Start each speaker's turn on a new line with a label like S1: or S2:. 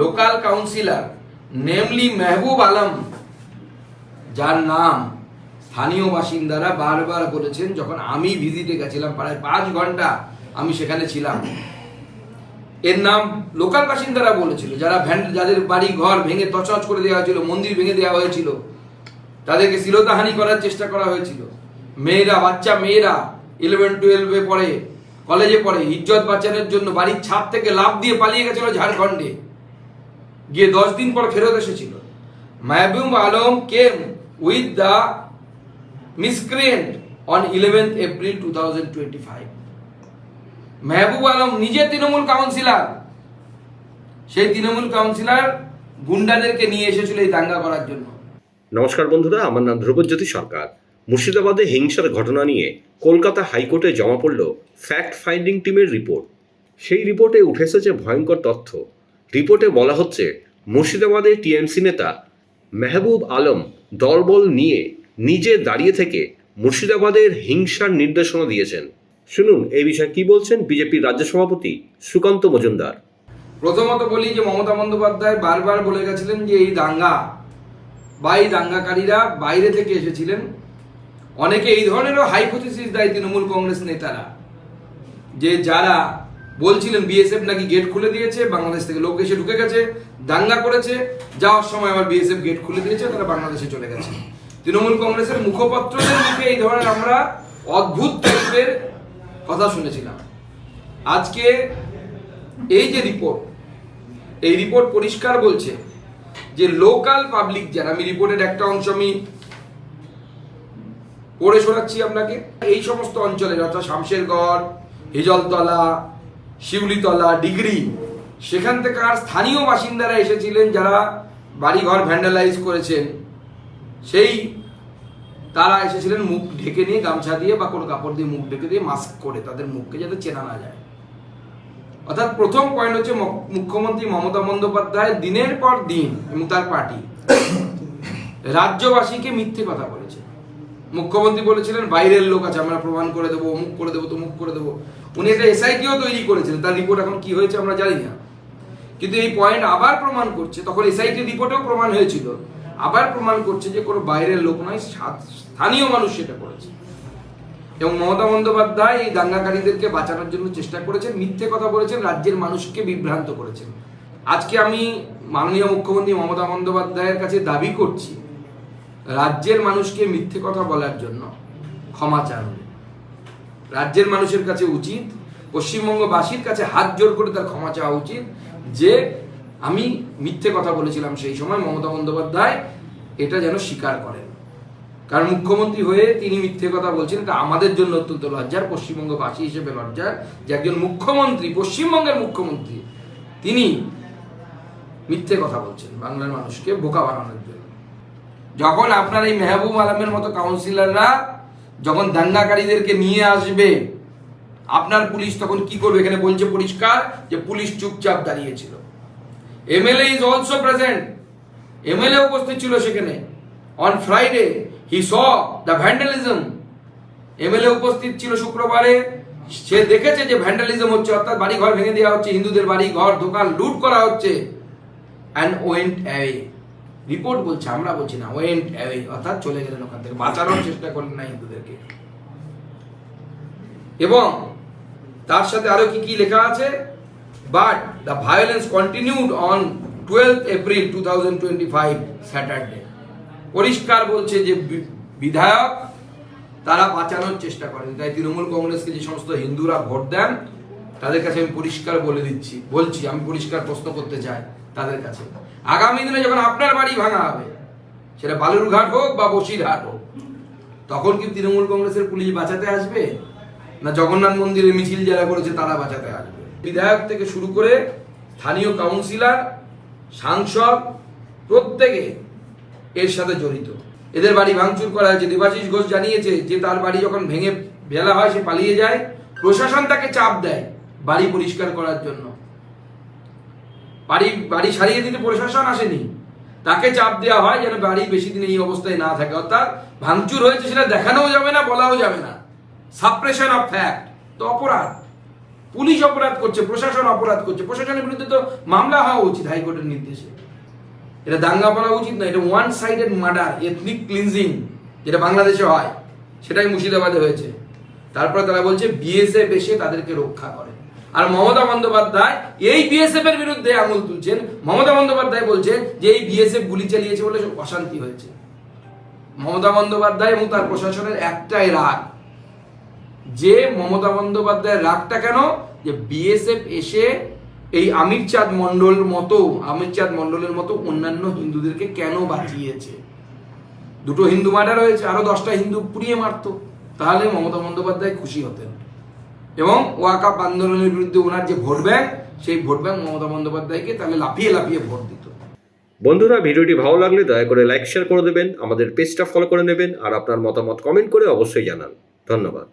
S1: Local councillor namely Mehboob Alam, যার নাম স্থানীয় বাসিন্দারা বারবার বলেছেন, যখন আমি ভিজিটে গেছিলাম, প্রায় পাঁচ ঘণ্টা আমি সেখানে ছিলাম। এর নাম লোকাল বাসিন্দারা বলেছিল, যারা ভ্যান, যাদের বাড়ি ঘর ভেঙে তছনছ করে দেওয়া হয়েছিল, মন্দির ভেঙে দেওয়া হয়েছিল, তাদেরকে শ্লীলতাহানি করার চেষ্টা করা হয়েছিল। মেয়েরা, বাচ্চা মেয়েরা ইলেভেন টুয়েলভে পড়ে কলেজে পড়ে, ইজ্জত বাঁচানোর জন্য বাড়ির ছাদ থেকে লাভ দিয়ে পালিয়ে গেছিল ঝাড়খণ্ডে। গিয়ে দশ দিন পর ফেরত এসেছিল। Mahbub Alam came with the miscreant on eleventh April two thousand twenty five Mehboob Alam নিজে তৃণমূল কাউন্সিলর। সেই তৃণমূল কাউন্সিলর গুন্ডাদেরকে নিয়ে এসেছিল এই দাঙ্গা করার জন্য।
S2: নমস্কার বন্ধুরা, আমার নাম ধ্রুবজ্যোতি সরকার। মুর্শিদাবাদে হিংসার ঘটনা নিয়ে কলকাতা হাইকোর্টে জমা পড়ল ফ্যাক্ট ফাইন্ডিং টিমের রিপোর্ট সেই রিপোর্টে উঠে এসেছে ভয়ঙ্কর তথ্য। রিপোর্টে বলা হচ্ছে, মুর্শিদাবাদের টিএমসি নেতা মেহবুব আলম দলবল নিয়ে নিজে দাঁড়িয়ে থেকে মুর্শিদাবাদের হিংসার নির্দেশনা দিয়েছেন। শুনুন, এই বিষয়ে কি বলছেন বিজেপির রাজ্য সভাপতি সুকান্ত মজুমদার।
S1: প্রথমত বলি যে মমতা বন্দ্যোপাধ্যায় বারবার বলে গেছিলেন যে এই দাঙ্গা বা এই দাঙ্গাকারীরা বাইরে থেকে এসেছিলেন। অনেকে এই ধরনেরও হাইপোথিসিস দেয় তৃণমূল কংগ্রেস নেতারা যে যারা বলছিলেন বিএসএফ নাকি গেট খুলে দিয়েছে, বাংলাদেশ থেকে লোক এসে ঢুকে গেছে, দাঙ্গা করেছে, যাওয়ার সময় আবার বিএসএফ গেট খুলে দিয়েছে, তারা বাংলাদেশে চলে গেছে। তৃণমূল কংগ্রেসের মুখপত্রদের মুখে এই ধরনের আমরা অদ্ভুত টাইপের কথা শুনেছিলাম। আজকে এই যে রিপোর্ট এই রিপোর্ট পরিষ্কার বলছে যে লোকাল পাবলিক যারা আমি রিপোর্টের একটা অংশ আমি পড়ে শোনাচ্ছি আপনাকে, এই সমস্ত অঞ্চলে অর্থাৎ শামশেরগড়, হিজলতলা শিউলিতলা, ডিগ্রি। সেখান থেকে আর স্থানীয় বাসিন্দারা এসেছিলেন যারা বাড়িঘর ভ্যান্ডালাইজ করেছেন। সেই তারা এসেছিলেন মুখ ঢেকে নিয়ে গামছা দিয়ে বা কোনো কাপড় দিয়ে মুখ ঢেকে দিয়ে মাস্ক করে, তাদের মুখকে যাতে চেনা না যায়। অর্থাৎ প্রথম পয়েন্ট হচ্ছে মুখ্যমন্ত্রী মমতা বন্দ্যোপাধ্যায় দিনের পর দিন এবং তার পার্টি রাজ্যবাসীকে মিথ্যে কথা বলেছে মুখ্যমন্ত্রী বলেছিলেন, বাইরের লোক আছে, আমরা প্রমাণ করে দেবো, অমুক করে দেবো, তমুক করে দেবো। উনি একটা এসআইটিও তৈরি করেছিলেন, তার রিপোর্ট এখন কি হয়েছে আমরা জানি না। কিন্তু এই পয়েন্ট আবার প্রমাণ করছে, তখন এসআইটি রিপোর্টেও প্রমাণ হয়েছিল। আবার প্রমাণ করছে যে কোনো বাইরের লোক নয় স্থানীয় মানুষ সেটা করেছে। এবং মমতা বন্দ্যোপাধ্যায় এই দাঙ্গাকারীদেরকে বাঁচানোর জন্য চেষ্টা করেছেন, মিথ্যে কথা বলেছেন, রাজ্যের মানুষকে বিভ্রান্ত করেছেন। আজকে আমি মাননীয় মুখ্যমন্ত্রী মমতা বন্দ্যোপাধ্যায়ের কাছে দাবি করছি রাজ্যের মানুষকে মিথ্যে কথা বলার জন্য ক্ষমা চান। রাজ্যের মানুষের কাছে উচিত, পশ্চিমবঙ্গবাসীর কাছে হাত জোর করে তার ক্ষমা চাওয়া উচিত যে আমি মিথ্যে কথা বলেছিলাম সেই সময় মমতা বন্দ্যোপাধ্যায় এটা যেন স্বীকার করেন। কারণ মুখ্যমন্ত্রী হয়ে তিনি মিথ্যে কথা বলছেন, এটা আমাদের জন্য অত্যন্ত লজ্জার, পশ্চিমবঙ্গবাসী হিসেবে লজ্জার যে একজন মুখ্যমন্ত্রী, পশ্চিমবঙ্গের মুখ্যমন্ত্রী, তিনি মিথ্যে কথা বলছেন বাংলার মানুষকে বোকা বানানোর জন্য। যখন আপনার এই মেহবুব আলমের মতো কাউন্সিলররা যখন দাঙ্গাকারীদেরকে নিয়ে আসবে, আপনার পুলিশ তখন কি করবে? এখানে বলছে পরিষ্কার যে পুলিশ চুপচাপ দাঁড়িয়েছিল। MLA is also present MLA উপস্থিত ছিল সেখানে। On Friday he saw the vandalism MLA উপস্থিত ছিল শুক্রবারে। সে দেখেছে যে ভ্যান্ডালিজম হচ্ছে, অর্থাৎ বাড়ি ঘর ভেঙে দেওয়া হচ্ছে, হিন্দুদের বাড়ি ঘর দোকান লুট করা হচ্ছে। অ্যান্ড ওয়েন্ট অ্যাওয়ে রিপোর্ট বলছে, আমরা বলছি না ওয়েন্ট অ্যাওয়ে অর্থাৎ চলে গেলেন ওখান থেকে। বাঁচানোর চেষ্টা করলেন না হিন্দুদেরকে। এবং তার সাথে আরও কি কি লেখা আছে? But the violence continued on twelve April two thousand twenty five Saturday পরিষ্কার বলছে যে বিধায়ক, তারা বাঁচানোর চেষ্টা করেন। তাই তৃণমূল কংগ্রেসকে যে সমস্ত হিন্দুরা ভোট দেন তাদের কাছে আমি পরিষ্কার বলে দিচ্ছি, বলছি, আমি পরিষ্কার প্রশ্ন করতে চাই তাদের কাছে। আগামী দিনে যখন আপনার বাড়ি ভাঙা হবে, সেটা বালুরঘাট হোক বা বসিরহাট হোক, তখন কি তৃণমূল কংগ্রেসের পুলিশ বাঁচাতে আসবে? না জগন্নাথ মন্দিরে মিছিল যারা করেছে, তারা বাঁচাতে আসবে? বিধায়ক থেকে শুরু করে স্থানীয় কাউন্সিলর, সাংসদ, প্রত্যেকে এর সাথে জড়িত। এদের বাড়ি ভাঙচুর করা হয়েছে। দেবাশিস ঘোষ জানিয়েছে যে তার বাড়ি যখন ভেঙে ফেলা হয়, সে পালিয়ে যায়। প্রশাসন তাকে চাপ দেয়। বাড়ি পরিষ্কার করার জন্য। বাড়ি বাড়ি সারিয়ে দিতে প্রশাসন আসেনি। তাকে চাপ দেওয়া হয় যেন বাড়ি বেশি দিন এই অবস্থায় না থাকে। অর্থাৎ ভাঙচুর হয়েছে সেটা দেখানোও যাবে না, বলাও যাবে না। সাপ্রেশন অফ ফ্যাক্ট তো অপরাধ। পুলিশ অপরাধ করছে, প্রশাসন অপরাধ করছে। প্রশাসনের বিরুদ্ধে তো মামলা হওয়া উচিত হাইকোর্টের নির্দেশে। এটা দাঙ্গা করা উচিত না এটা one sided murder ethnic cleansing যেটা বাংলাদেশে হয়, সেটাই মুর্শিদাবাদে হয়েছে। তারপরে তারা বলছে বিএসএফ এসে তাদেরকে রক্ষা করে। আর মমতা বন্দ্যোপাধ্যায় এই বিএসএফ এর বিরুদ্ধে আঙুল তুলছেন। মমতা বন্দ্যোপাধ্যায় বলছেন যে এই বিএসএফ গুলি চালিয়েছে বলে অশান্তি হয়েছে। মমতা বন্দ্যোপাধ্যায় এবং তার প্রশাসনের একটাই রাগ। যে মমতা বন্দ্যোপাধ্যায়ের রাগটা কেন? যে বিএসএফ এসে এই আমির চাঁদ মন্ডল মতো, আমির চাঁদ মন্ডলের মতো অন্যান্য হিন্দুদেরকে কেন বাঁচিয়েছে? দুটো হিন্দু মার্ডার হয়েছে, আরও দশটা হিন্দু পুড়িয়ে মারতো। তাহলে মমতা বন্দ্যোপাধ্যায় খুশি হতেন। এবং ওয়াকাপ আন্দোলনের বিরুদ্ধে ওনার যে ভোট ব্যাংক, সেই ভোট ব্যাংক মমতা বন্দ্যোপাধ্যায়কে তাহলে লাফিয়ে লাফিয়ে ভোট দিত।
S2: বন্ধুরা, ভিডিওটি ভালো লাগলে দয়া করে লাইক শেয়ার করে দেবেন, আমাদের পেজটা ফলো করে নেবেন, আর আপনার মতামত কমেন্ট করে অবশ্যই জানান। ধন্যবাদ।